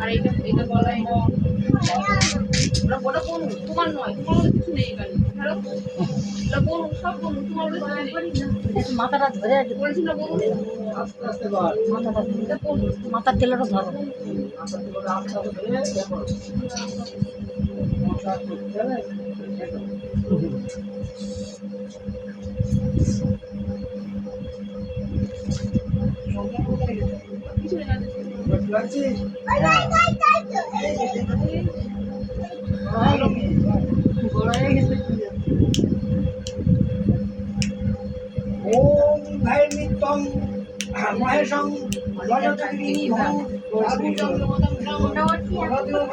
আর এটা গলায় ওটা ওটা কোন তোমার নয় তোমার মধ্যে কিছু নেই এখানে। ধরো এটা কোন সব কোন তোমার মধ্যে কিছু নেই। মাথাটা ধরে আছে বলছিল কোন মাথাটা মাথার তেলটা ধরো। ওম ভৈমিত্যং মহেশং রজতগিরিভং আবিচং মদং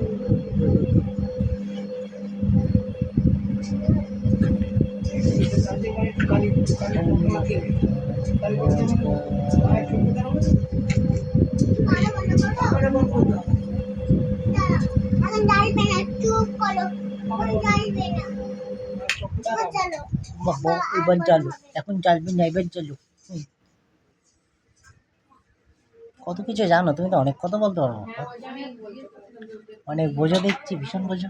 বাবা এবার চালু এখন চালবি না, এবার চালু কত কিছু জানো, তুমি তো অনেক কথা বলতে পারো। অনেক বোঝো দেখছি, ভীষণ বোঝো।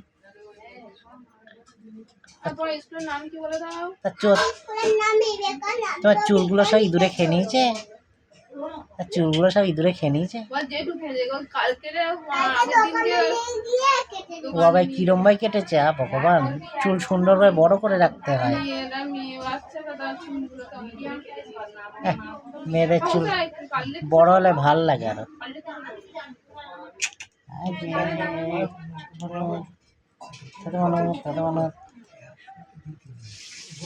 তোমার চুলগুলো সব ইঁদুরে খেয়ে নিয়েছে? চুলগুলো সব ইঁদুরে খেয়ে নিয়েছে? ও আবার কিরম ভাই কেটেছে আ ভগবান। চুল সুন্দর করে বড় করে রাখতে হয়। মেয়েদের চুল বড় হলে ভালো লাগে আরও। পারলে তো ছোট মানুষ।